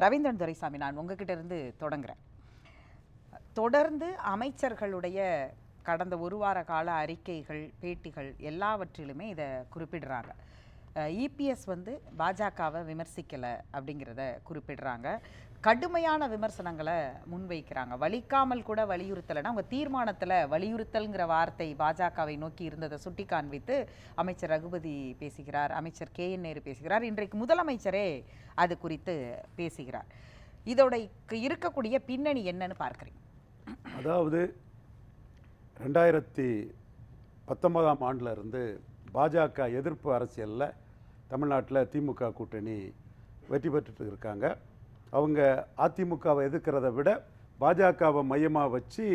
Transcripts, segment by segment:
ரவீந்திரன் துரைசாமி நான் உங்ககிட்ட இருந்து தொடங்குறேன். தொடர்ந்து அமைச்சர்களுடைய கடந்த ஒரு வார கால அறிக்கைகள் பேட்டிகள் எல்லாவற்றிலுமே இதை குறிப்பிடுறாங்க. இபிஎஸ் வந்து பாஜகவை விமர்சிக்கலை அப்படிங்கிறத குறிப்பிடுறாங்க. கடுமையான விமர்சனங்களை முன்வைக்கிறாங்க. வலிக்காமல் கூட வலியுறுத்தலைன்னா அவங்க தீர்மானத்தில் வலியுறுத்தல்ங்கிற வார்த்தை பாஜகவை நோக்கி இருந்ததை சுட்டி காண்பித்து அமைச்சர் ரகுபதி பேசுகிறார் அமைச்சர் கே என் நேரு பேசுகிறார். இன்றைக்கு முதலமைச்சரே அது குறித்து பேசுகிறார். இதோட இருக்கக்கூடிய பின்னணி என்னன்னு பார்க்குறீங்க. அதாவது ரெண்டாயிரத்தி பத்தொன்பதாம் ஆண்டில் இருந்து பாஜக எதிர்ப்பு அரசியலில் தமிழ்நாட்டில் திமுக கூட்டணி வெற்றி பெற்றுட்டு இருக்காங்க. அவங்க அதிமுகவை எதிர்க்கிறத விட பாஜகவை மையமாக வச்சு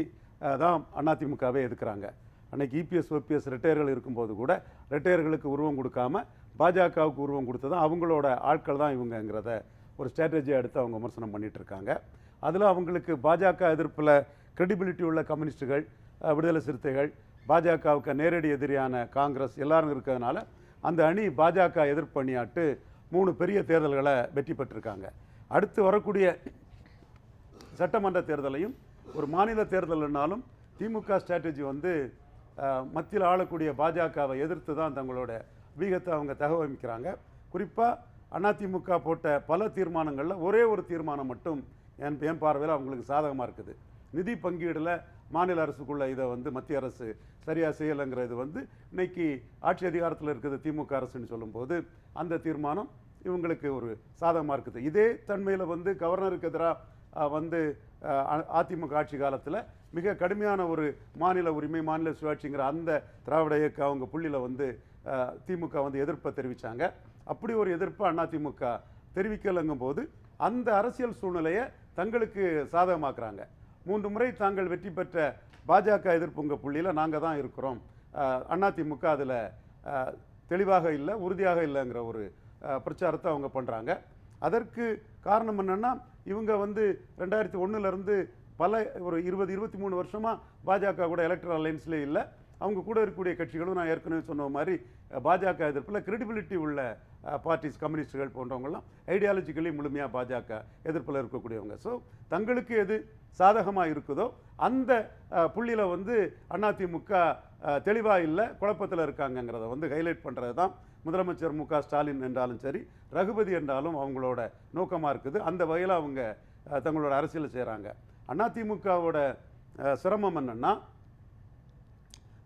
தான் அதிமுகவை எதிர்க்கிறாங்க. அன்னைக்கு இபிஎஸ் ஓபிஎஸ் ரிட்டையர்கள் இருக்கும்போது கூட ரிட்டையர்களுக்கு உருவம் கொடுக்காம பாஜகவுக்கு உருவம் கொடுத்து தான் அவங்களோட ஆட்கள் தான் இவங்கங்கிறத ஒரு ஸ்ட்ராட்டஜியாக எடுத்து அவங்க விமர்சனம் பண்ணிகிட்டு இருக்காங்க. அதில் அவங்களுக்கு பாஜக எதிர்ப்பில் கிரெடிபிலிட்டி உள்ள கம்யூனிஸ்ட்டுகள் விடுதலை சிறுத்தைகள் பாஜகவுக்கு நேரடி எதிரியான காங்கிரஸ் எல்லாரும் இருக்கிறதுனால அந்த அணி பாஜக எதிர்ப்பு அணியாட்டு மூணு பெரிய தேர்தல்களை வெற்றி பெற்றிருக்காங்க. அடுத்து வரக்கூடிய சட்டமன்ற தேர்தலையும் ஒரு மாநில தேர்தல்னாலும் திமுக ஸ்ட்ராட்டஜி வந்து மத்தியில் ஆளக்கூடிய பாஜகவை எதிர்த்து தான் தங்களோட வீகத்தை அவங்க தகவமைக்கிறாங்க குறிப்பாக அதிமுக போட்ட பல தீர்மானங்களில் ஒரே ஒரு தீர்மானம் மட்டும் என் என் பார்வையில் அவங்களுக்கு சாதகமாக இருக்குது. நிதி பங்கீடில் மாநில அரசுக்குள்ள இதை வந்து மத்திய அரசு சரியாக செய்யலைங்கிறது வந்து இன்னைக்கு ஆட்சி அதிகாரத்தில் இருக்குது திமுக அரசுன்னு சொல்லும்போது அந்த தீர்மானம் இவங்களுக்கு ஒரு சாதகமாக இருக்குது. இதே தன்மையில் வந்து கவர்னருக்கு எதிராக வந்து அ- அதிமுக ஆட்சி காலத்தில் மிக கடுமையான ஒரு மாநில உரிமை மாநில சுயாட்சிங்கிற அந்த திராவிட இயக்க அவங்க புள்ளியில் வந்து திமுக வந்து எதிர்ப்பை தெரிவித்தாங்க அப்படி ஒரு எதிர்ப்பை அதிமுக தெரிவிக்கலைங்கும் போது அந்த அரசியல் சூழ்நிலையை தங்களுக்கு சாதகமாக்குறாங்க. மூன்று முறை தாங்கள் வெற்றி பெற்ற பாஜக எதிர்ப்புங்க புள்ளியில் நாங்கள் தான் இருக்கிறோம். அதிமுக அதில் தெளிவாக இல்லை உறுதியாக இல்லைங்கிற ஒரு பிரச்சாரத்தை அவங்க பண்ணுறாங்க அதற்கு காரணம் என்னென்னா இவங்க வந்து ரெண்டாயிரத்தி ஒன்றுலேருந்து பல ஒரு இருபது இருபத்தி மூணு வருஷமாக பாஜக கூட எலக்ட்ரல் அலைன்ஸ்லேயே இல்லை. அவங்க கூட இருக்கக்கூடிய கட்சிகளும் நான் ஏற்கனவே சொன்ன மாதிரி பாஜக எதிர்ப்பில் கிரெடிபிலிட்டி உள்ள பார்ட்டிஸ் கம்யூனிஸ்டுகள் போன்றவங்கலாம் ஐடியாலஜிக்கலி முழுமையாக பாஜக எதிர்ப்பில் இருக்கக்கூடியவங்க. ஸோ தங்களுக்கு எது சாதகமாக இருக்குதோ அந்த புள்ளியில் வந்து அதிமுக தெளிவாக இல்லை குழப்பத்தில் இருக்காங்கங்கிறத வந்து ஹைலைட் பண்ணுறது தான் முதலமைச்சர் மு ஸ்டாலின் என்றாலும் சரி ரகுபதி என்றாலும் அவங்களோட நோக்கமாக இருக்குது. அந்த வகையில் அவங்க தங்களோட அரசியல் செய்கிறாங்க அதிமுகவோட சிரமம் என்னன்னா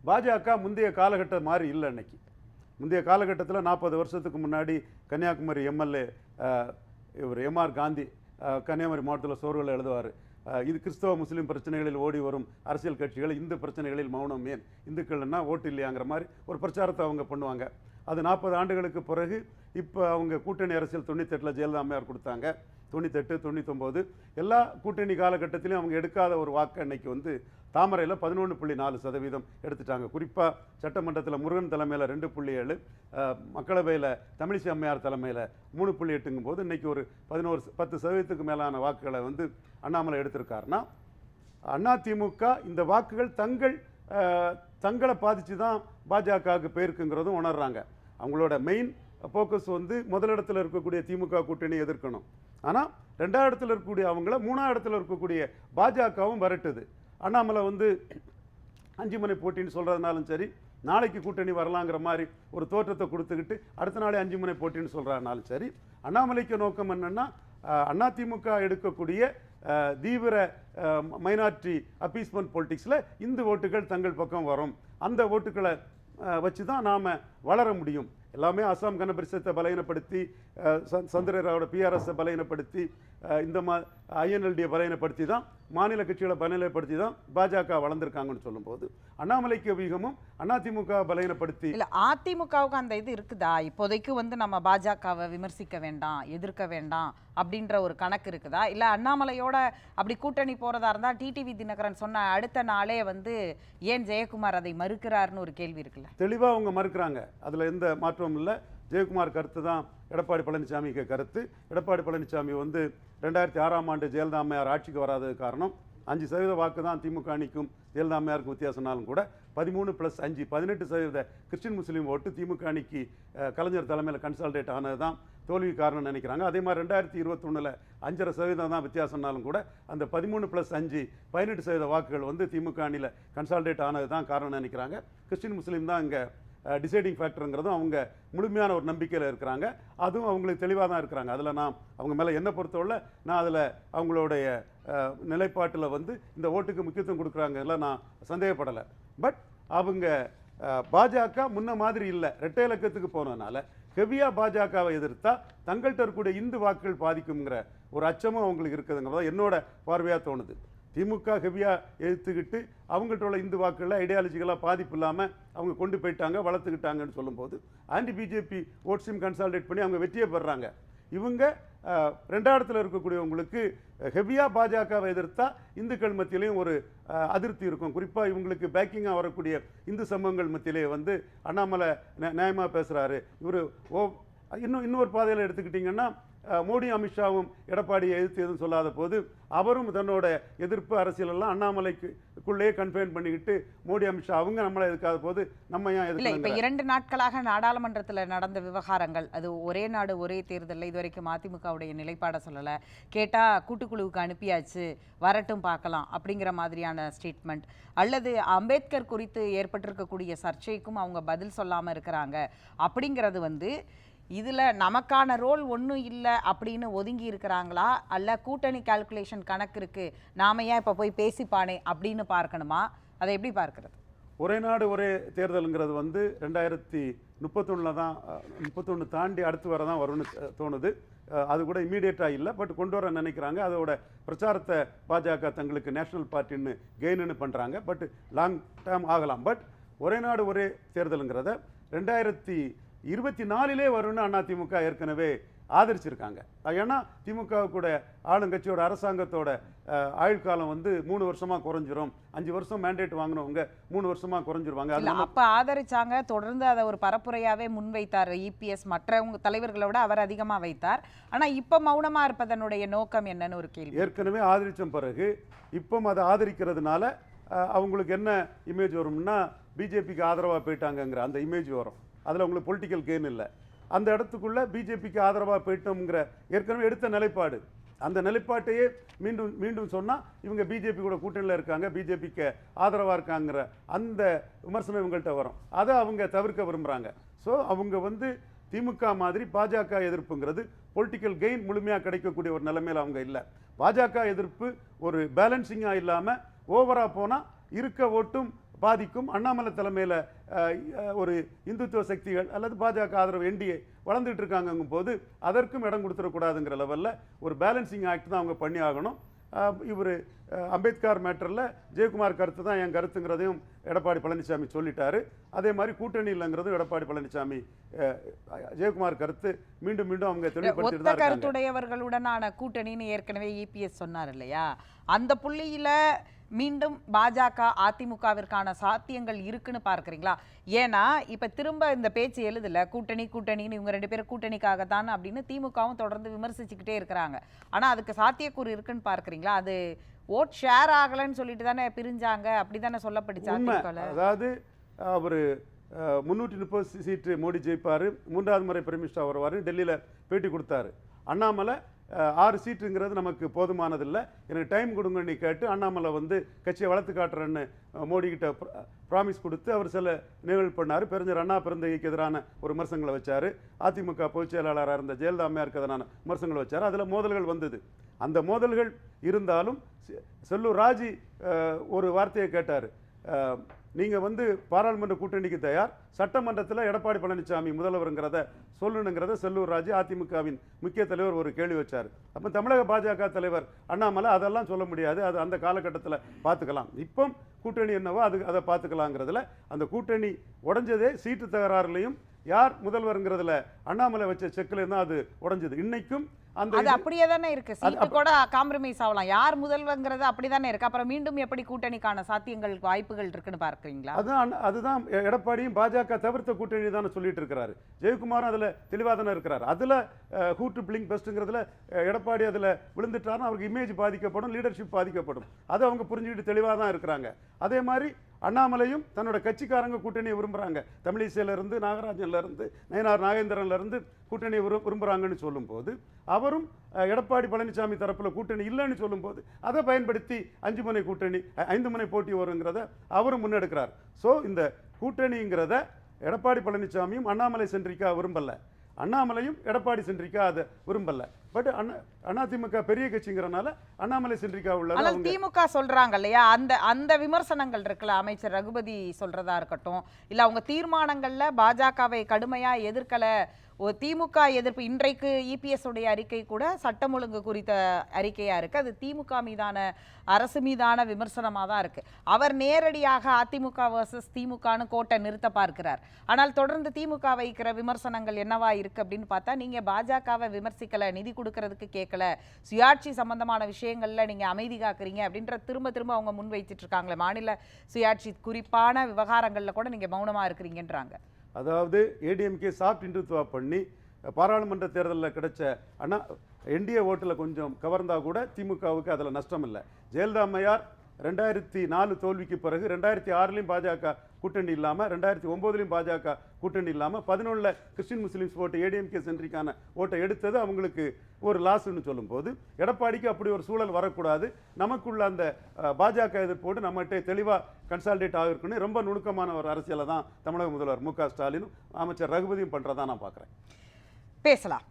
பாஜக முந்தைய காலகட்டம் மாதிரி இல்லை இன்னைக்கு முந்தைய காலகட்டத்தில் நாற்பது வருஷத்துக்கு முன்னாடி கன்னியாகுமரி எம்எல்ஏ இவர் எம்ஆர் காந்தி கன்னியாகுமரி மாவட்டத்தில் சோர்வில் எழுதுவார். இது கிறிஸ்தவ முஸ்லீம் பிரச்சனைகளில் ஓடி வரும் அரசியல் கட்சிகள் இந்து பிரச்சனைகளில் மௌனம் ஏன்? இந்துக்கள்னா ஓட்டு இல்லையாங்கிற மாதிரி ஒரு பிரச்சாரத்தை அவங்க பண்ணுவாங்க. அது நாற்பது ஆண்டுகளுக்கு பிறகு இப்போ அவங்க கூட்டணி அரசியல் தொண்ணூத்தெட்டில் ஜெயலலிதா அம்மையார் கொடுத்தாங்க. தொண்ணூத்தெட்டு தொண்ணூத்தொம்போது எல்லா கூட்டணி காலகட்டத்திலையும் அவங்க எடுக்காத ஒரு வாக்கு அன்னைக்கு வந்து தாமரையில் பதினொன்று புள்ளி நாலு சதவீதம் எடுத்துட்டாங்க. குறிப்பாக சட்டமன்றத்தில் முருகன் தலைமையில் ரெண்டு புள்ளி ஏழு மக்களவையில் தமிழிசை அம்மையார் தலைமையில் மூணு புள்ளி எட்டுங்கும் போது இன்றைக்கி ஒரு பதினோரு பத்து சதவீதத்துக்கு மேலான வாக்குகளை வந்து அண்ணாமலை எடுத்திருக்காருன்னா அதிமுக இந்த வாக்குகள் தங்கள் தங்களை பாதிச்சு தான் பாஜகவுக்கு போயிருக்குங்கிறதும் உணர்றாங்க. அவங்களோட மெயின் ஃபோக்கஸ் வந்து முதலிடத்தில் இருக்கக்கூடிய திமுக கூட்டணி எதிர்க்கணும். ஆனால் ரெண்டாவது இடத்துல இருக்கக்கூடிய அவங்கள மூணாவது இடத்துல இருக்கக்கூடிய பாஜகவும் வரட்டுது. அண்ணாமலை வந்து அஞ்சு மணி போட்டின்னு சொல்கிறதுனாலும் சரி நாளைக்கு கூட்டணி வரலாங்கிற மாதிரி ஒரு தோற்றத்தை கொடுத்துக்கிட்டு அடுத்த நாளே அஞ்சு மணி போட்டின்னு சொல்கிறனாலும் சரி அண்ணாமலைக்கு நோக்கம் என்னென்னா அதிமுக எடுக்கக்கூடிய தீவிர மைனாரிட்டி அப்பீஸ்மெண்ட் பொலிட்டிக்ஸில் இந்து ஓட்டுகள் தங்கள் பக்கம் வரும். அந்த ஓட்டுகளை வச்சு தான் நாம் வளர முடியும். எல்லாமே அசாம் கனபரிசத்தை பலகீனப்படுத்தி சந்திரராவோட பிஆர்எஸை பலகீனப்படுத்தி இந்த மா ஐஎன்எல்டியை பலகீனப்படுத்தி தான் மாநில கட்சிகளை பலகீனப்படுத்தி தான் பாஜக வளர்ந்துருக்காங்கன்னு சொல்லும்போது அண்ணாமலைக்கு வியூகமும் அதிமுக பலகீனப்படுத்தி இல்ல அதிமுகவுக்கு அந்த இது இருக்குதா? இப்போதைக்கு வந்து நம்ம பாஜகவை விமர்சிக்க வேண்டாம் எதிர்க்க வேண்டாம் அப்படின்ற ஒரு கணக்கு இருக்குதா? இல்ல அண்ணாமலையோட அப்படி கூட்டணி போறதா இருந்தா டிடிவி தினகரன் சொன்ன அடுத்த நாளே வந்து ஏன் ஜெயக்குமார் அதை மறுக்கிறாருன்னு ஒரு கேள்வி இருக்குல்ல? தெளிவாக அவங்க மறுக்கிறாங்க. அதில் எந்த மாற்றமும் இல்லை. ஜெயக்குமார் கருத்து தான் எடப்பாடி பழனிசாமிக்கு கருத்து. எடப்பாடி பழனிசாமி வந்து ரெண்டாயிரத்தி ஆறாம் ஆண்டு ஜெயலலிதா அம்மையார் ஆட்சிக்கு வராதது காரணம். அஞ்சு சதவீத வாக்கு தான் திமுக அணிக்கும் ஜெயலலிதா அம்மையாருக்கும் வித்தியாசம்னாலும் கூட பதிமூணு ப்ளஸ் அஞ்சு பதினெட்டு சதவீத கிறிஸ்டின் முஸ்லீம் ஓட்டு திமுக அணிக்கு கலைஞர் தலைமையில் கன்சால்டேட் ஆனது தான் தோல்வி காரணம் நினைக்கிறாங்க. அதே மாதிரி ரெண்டாயிரத்தி இருபத்தொன்னில் அஞ்சரை சதவீதம் தான் வித்தியாசம்னாலும் கூட அந்த பதிமூணு ப்ளஸ் அஞ்சு பதினெட்டு சதவீத வாக்குகள் வந்து திமுக அணியில் கன்சால்டேட் ஆனது தான் காரணம் நினைக்கிறாங்க. கிறிஸ்டின் முஸ்லீம் தான் இங்கே டிசைடிங் ஃபேக்டருங்கிறதும் அவங்க முழுமையான ஒரு நம்பிக்கையில் இருக்கிறாங்க. அதுவும் அவங்களுக்கு தெளிவாக தான் இருக்கிறாங்க. அதில் நான் அவங்க மேலே என்ன பொறுத்தவரை நான் அதில் அவங்களுடைய நிலைப்பாட்டில் வந்து இந்த ஓட்டுக்கு முக்கியத்துவம் கொடுக்குறாங்கல்ல நான் சந்தேகப்படலை. பட் அவங்க பாஜக முன்ன மாதிரி இல்லை. ரெட்டை இலக்கத்துக்கு போனதுனால ஹெவியாக பாஜகவை எதிர்த்தா தங்கள்கிட்ட இருக்கக்கூடிய இந்து வாக்குகள் பாதிக்குங்கிற ஒரு அச்சமும் அவங்களுக்கு இருக்குதுங்கிறதா என்னோட பார்வையாக தோணுது. திமுக ஹெவியாக எடுத்துக்கிட்டு அவங்கள்ட்ட உள்ள இந்து வாக்குகளில் ஐடியாலஜிக்கலாக பாதிப்பு இல்லாமல் அவங்க கொண்டு போயிட்டாங்க வளர்த்துக்கிட்டாங்கன்னு சொல்லும்போது ஆன்டி பிஜேபி ஓட்ஸையும் கன்சால்டேட் பண்ணி அவங்க வெற்றியை பெறுறாங்க. இவங்க ரெண்டாயிரத்தில் இருக்கக்கூடியவங்களுக்கு ஹெவியாக பாஜகவை எதிர்த்தா இந்துக்கள் மத்தியிலையும் ஒரு அதிருப்தி இருக்கும். குறிப்பாக இவங்களுக்கு பேக்கிங்காக வரக்கூடிய இந்து சமூகங்கள் மத்தியிலே வந்து அண்ணாமலை நியாயமாக பேசுகிறாரு இவர் ஓ இன்னும் இன்னொரு பாதையில் எடுத்துக்கிட்டிங்கன்னா மோடி அமித்ஷாவும் எடப்பாடியை எதிர்த்து எதுவும் சொல்லாத போது அவரும் தன்னோட எதிர்ப்பு அரசியலெல்லாம் அண்ணாமலைக்குள்ளேயே கன்ஃபைன் பண்ணிக்கிட்டு மோடி அமித்ஷா அவங்க நம்மளை எதிர்க்காத போது நம்ம ஏன் இல்ல இப்ப இரண்டு நாட்களாக நாடாளுமன்றத்துல நடந்த விவகாரங்கள் அது ஒரே நாடு ஒரே தேர்தல்ல இதுவரைக்கும் அதிமுகவுடைய நிலைப்பாட சொல்லல. கேட்டா கூட்டுக்குழுவுக்கு அனுப்பியாச்சு வரட்டும் பார்க்கலாம் அப்படிங்கிற மாதிரியான ஸ்டேட்மெண்ட் அல்லது அம்பேத்கர் குறித்து ஏற்பட்டிருக்கக்கூடிய சர்ச்சைக்கும் அவங்க பதில் சொல்லாம இருக்கிறாங்க. அப்படிங்கிறது வந்து இதில் நமக்கான ரோல் ஒன்றும் இல்லை அப்படின்னு ஒதுங்கி இருக்கிறாங்களா? அல்ல கூட்டணி கால்குலேஷன் கணக்கு இருக்குது நாம ஏன் இப்போ போய் பேசிப்பானே அப்படின்னு பார்க்கணுமா? அதை எப்படி பார்க்கறது? ஒரே நாடு ஒரே தேர்தலுங்கிறது வந்து ரெண்டாயிரத்தி முப்பத்தொன்னில் தான் முப்பத்தொன்று தாண்டி அடுத்து வர தான் வரும்னு தோணுது. அது கூட இமீடியட்டாக இல்லை பட் கொண்டு வர நினைக்கிறாங்க. அதோட பிரச்சாரத்தை பாஜக தங்களுக்கு நேஷனல் பார்ட்டின்னு கெயின்னு பண்ணுறாங்க பட் லாங் டேர்ம் ஆகலாம். பட் ஒரே நாடு ஒரே தேர்தலுங்கிறத ரெண்டாயிரத்தி இருபத்தி நாலிலே வரும்னு அதிமுக ஏற்கனவே ஆதரிச்சிருக்காங்க. ஏன்னா திமுக கூட ஆளுங்கட்சியோட அரசாங்கத்தோட அஹ், ஆயுள் காலம் வந்து மூணு வருஷமா குறைஞ்சிரும். அஞ்சு வருஷம் மேண்டேட் வாங்கினவங்க மூணு வருஷமா குறைஞ்சிருவாங்க. அப்ப ஆதரிச்சாங்க. தொடர்ந்து அதை ஒரு பரப்புரையாவே முன்வைத்தார் இபிஎஸ் மற்றவங்க தலைவர்களை விட அவர் அதிகமா வைத்தார். ஆனா இப்ப மௌனமா இருப்பதனுடைய நோக்கம் என்னன்னு ஒரு கேள்வி. ஏற்கனவே ஆதரிச்ச பிறகு இப்போ அதை ஆதரிக்கிறதுனால அவங்களுக்கு என்ன இமேஜ் வரும்னா பிஜேபிக்கு ஆதரவாக போயிட்டாங்கங்கிற அந்த இமேஜ் வரும். அதில் உங்களுக்கு பொலிட்டிக்கல் கெயின் இல்லை. அந்த இடத்துக்குள்ளே பிஜேபிக்கு ஆதரவாக போயிட்டோங்கிற ஏற்கனவே எடுத்த நிலைப்பாடு. அந்த நிலைப்பாட்டையே மீண்டும் மீண்டும் சொன்னால் இவங்க பிஜேபி கூட கூட்டணியில் இருக்காங்க பிஜேபிக்கு ஆதரவாக இருக்காங்கிற அந்த விமர்சனம் இவங்கள்ட்ட வரும். அதை அவங்க தவிர்க்க விரும்புகிறாங்க ஸோ அவங்க வந்து திமுக மாதிரி பாஜக எதிர்ப்புங்கிறது பொலிட்டிக்கல் கெயின் முழுமையாக கிடைக்கக்கூடிய ஒரு நிலைமையில் அவங்க இல்லை. பாஜக எதிர்ப்பு ஒரு பேலன்சிங்காக இல்லாமல் ஓவராக போனால் இருக்க ஓட்டும் பாதிக்கும். அண்ணாமலை தலைமையில் ஒரு இந்துத்துவ சக்திகள் அல்லது பாஜக ஆதரவு என்டிஏ வளர்ந்துட்டு இருக்காங்கங்கும் போது அதற்கும் இடம் கொடுத்துடக்கூடாதுங்கிற லெவலில் ஒரு பேலன்சிங் ஆக்ட் தான் அவங்க பண்ணி ஆகணும் இவர் அம்பேத்கர் மேட்டரில் ஜெயக்குமார் கருத்து தான் என் கருத்துங்கிறதையும் எடப்பாடி பழனிசாமி சொல்லிட்டாரு. அதே மாதிரி கூட்டணி இல்லைங்கிறதும் எடப்பாடி பழனிசாமி ஜெயக்குமார் கருத்து மீண்டும் மீண்டும் அவங்க இருக்காங்க. கருத்துடையவர்களுடனான கூட்டணின்னு ஏற்கனவே இபிஎஸ் சொன்னார் இல்லையா? அந்த புள்ளியில மீண்டும் பாஜக அதிமுகவிற்கான சாத்தியங்கள் இருக்குன்னு பார்க்கறீங்களா? ஏன்னா இப்ப திரும்ப இந்த பேச்சு எழுதல கூட்டணி கூட்டணின்னு இவங்க ரெண்டு பேரும் கூட்டணிக்காகத்தான் அப்படின்னு திமுகவும் தொடர்ந்து விமர்சிச்சுக்கிட்டே இருக்கிறாங்க. ஆனா அதுக்கு சாத்தியக்கூறு இருக்குன்னு பார்க்கறீங்களா? அது ஓட் ஷேர் ஆகலைன்னு சொல்லிட்டு தானே பிரிஞ்சாங்க அப்படிதானே சொல்லப்படுச்சு உண்மை. அதிமுகல? அதாவது அவர் முந்நூற்றி முப்பது சீட்டு மோடி ஜெயிப்பார் மூன்றாவது முறை பிரமிஷ்டா வருவார் டெல்லியில் பேட்டி கொடுத்தாரு. அண்ணாமலை ஆறு சீட்டுங்கிறது நமக்கு போதுமானதில்லை. எனக்கு டைம் கொடுங்கன்னு கேட்டு அண்ணாமலை வந்து கட்சியை வளர்த்து காட்டுறேன்னு மோடிக்கிட்ட மோடி கிட்ட ப்ராமிஸ் கொடுத்து அவர் சில நிகழ்வு பண்ணார். பெருஞ்சர் அண்ணா பிறந்தகைக்கு எதிரான ஒரு விமர்சனங்களை வச்சார். அதிமுக பொதுச் செயலாளராக இருந்த ஜெயலலிதா அம்மையாருக்கு எதிரான விமர்சனங்களை வச்சார். அதில் மோதல்கள் வந்தது. அந்த மோதல்கள் இருந்தாலும் செல்லூர் ராஜி ஒரு வார்த்தையை கேட்டார். நீங்கள் வந்து பாராளுமன்ற கூட்டணிக்கு தயார். சட்டமன்றத்தில் எடப்பாடி பழனிசாமி முதல்வருங்கிறத சொல்லணுங்கிறத செல்லூர் ராஜு அதிமுகவின் முக்கிய தலைவர் ஒரு கேள்வி வச்சார். அப்போ தமிழக பாஜக தலைவர் அண்ணாமலை அதெல்லாம் சொல்ல முடியாது. அது அந்த காலகட்டத்தில் பார்த்துக்கலாம் இப்போ கூட்டணி என்னவோ அது அதை பார்த்துக்கலாங்கிறதுல அந்த கூட்டணி உடஞ்சதே சீட்டு தகராறுலையும் யார் முதல்வருங்கிறதுல அண்ணாமலை வச்ச செக்கில் தான் அது உடஞ்சது. இன்றைக்கும் அது இது- அப்படியே தானே இருக்கு. சீட்டு கூட காம்ப்ரமைஸ் ஆகலாம். யார் முதல்வங்கிறது அப்படிதானே இருக்கு. அப்புறம் மீண்டும் எப்படி கூட்டணிக்கான சாத்தியங்கள் வாய்ப்புகள் இருக்குன்னு பார்க்கறீங்களா? அதுதான் அதுதான் எடப்பாடியும் பாஜக தவிர்த்த கூட்டணி தானே சொல்லிட்டு இருக்கிறாரு. ஜெயக்குமாரும் அதுல தெளிவாக தானே இருக்கிறாரு. அதுல ஹூ டு பிளிங் பெஸ்ட்டுங்கிறதுல எடப்பாடி அதுல விழுந்துட்டாருன்னா அவருக்கு இமேஜ் பாதிக்கப்படும் லீடர்ஷிப் பாதிக்கப்படும். அதை அவங்க புரிஞ்சுக்கிட்டு தெளிவாக தான் இருக்கிறாங்க. அதே மாதிரி அண்ணாமலையும் தன்னோட கட்சிக்காரங்க கூட்டணியை விரும்புறாங்க. தமிழிசையில இருந்து நாகராஜன்ல இருந்து நயனார் நாகேந்திரன்ல இருந்து கூட்டணியை விரு- விரும்புறாங்கன்னு சொல்லும்போது அவரும் எடப்பாடி பழனிசாமி தரப்புல கூட்டணி இல்லைன்னு சொல்லும்போது அதை பயன்படுத்தி அஞ்சு முனை கூட்டணி ஐந்து முனை போட்டி வருங்கிறத அவரும் முன்னெடுக்கிறார். ஸோ இந்த கூட்டணிங்கிறத எடப்பாடி பழனிசாமியும் அண்ணாமலை சென்றிக்கா விரும்பல. அண்ணாமலையும் எடப்பாடி சென்றிக்கா அதை விரும்பல. பட் அண்ணா அதிமுக பெரிய கட்சிங்கிறனால அண்ணாமலை சென்றிக்கா அவங்க திமுக சொல்றாங்க இல்லையா? அந்த அந்த விமர்சனங்கள் இருக்குல்ல அமைச்சர் ரகுபதி சொல்றதா இருக்கட்டும் இல்ல அவங்க தீர்மானங்கள்ல பாஜகவை கடுமையா எதிர்க்கல ஒரு திமுக எதிர்ப்பு இன்றைக்கு இபிஎஸ் உடைய அறிக்கை கூட சட்டம் ஒழுங்கு குறித்த அறிக்கையாக இருக்குது அது திமுக மீதான அரசு மீதான விமர்சனமாக தான் இருக்குது அவர் நேரடியாக அதிமுக வர்சஸ் திமுகன்னு கோட்டை நிறுத்த பார்க்கிறார். ஆனால் தொடர்ந்து திமுக வைக்கிற விமர்சனங்கள் என்னவா இருக்குது அப்படின்னு பார்த்தா நீங்கள் பாஜகவை விமர்சிக்கலை நிதி கொடுக்கறதுக்கு கேட்கல சுயாட்சி சம்பந்தமான விஷயங்களில் நீங்கள் அமைதி காக்குறீங்க அப்படின்ற திரும்ப திரும்ப அவங்க முன் மாநில சுயாட்சி குறிப்பான விவகாரங்களில் கூட நீங்கள் மௌனமாக இருக்கிறீங்கன்றாங்க. அதாவது ஏடிஎம்கே சாஃப்ட் இந்துத்துவா பண்ணி பாராளுமன்ற தேர்தலில் கிடைச்ச ஆனால் என்டிஏ ஓட்டில் கொஞ்சம் கவர்ந்தா கூட திமுகவுக்கு அதில் நஷ்டம் இல்லை ஜெயலலிதா அம்மையார் ரெண்டாயிரத்தி நாலு தோல்விக்கு பிறகு ரெண்டாயிரத்தி ஆறுலையும் பாஜக கூட்டணி இல்லாமல் ரெண்டாயிரத்தி ஒம்போதுலையும் பாஜக கூட்டணி இல்லாமல் பதினொன்றில் கிறிஸ்டின் முஸ்லீம்ஸ் ஓட்டு ஏடிஎம்கே சென்ட்ரிக்கான ஓட்டை எடுத்தது அவங்களுக்கு ஒரு லாஸ்ன்னு சொல்லும்போது எடப்பாடிக்கு அப்படி ஒரு சூழல் வரக்கூடாது. நமக்குள்ள அந்த பாஜக எதிர்ப்போடு நம்மகிட்ட தெளிவாக கன்சால்டேட் ஆகிருக்குன்னு ரொம்ப நுணுக்கமான ஒரு அரசியலை தான் தமிழக முதல்வர் மு க ஸ்டாலினும் அமைச்சர் ரகுபதியும் பண்ணுறதா நான் பார்க்குறேன் பேசலாம்.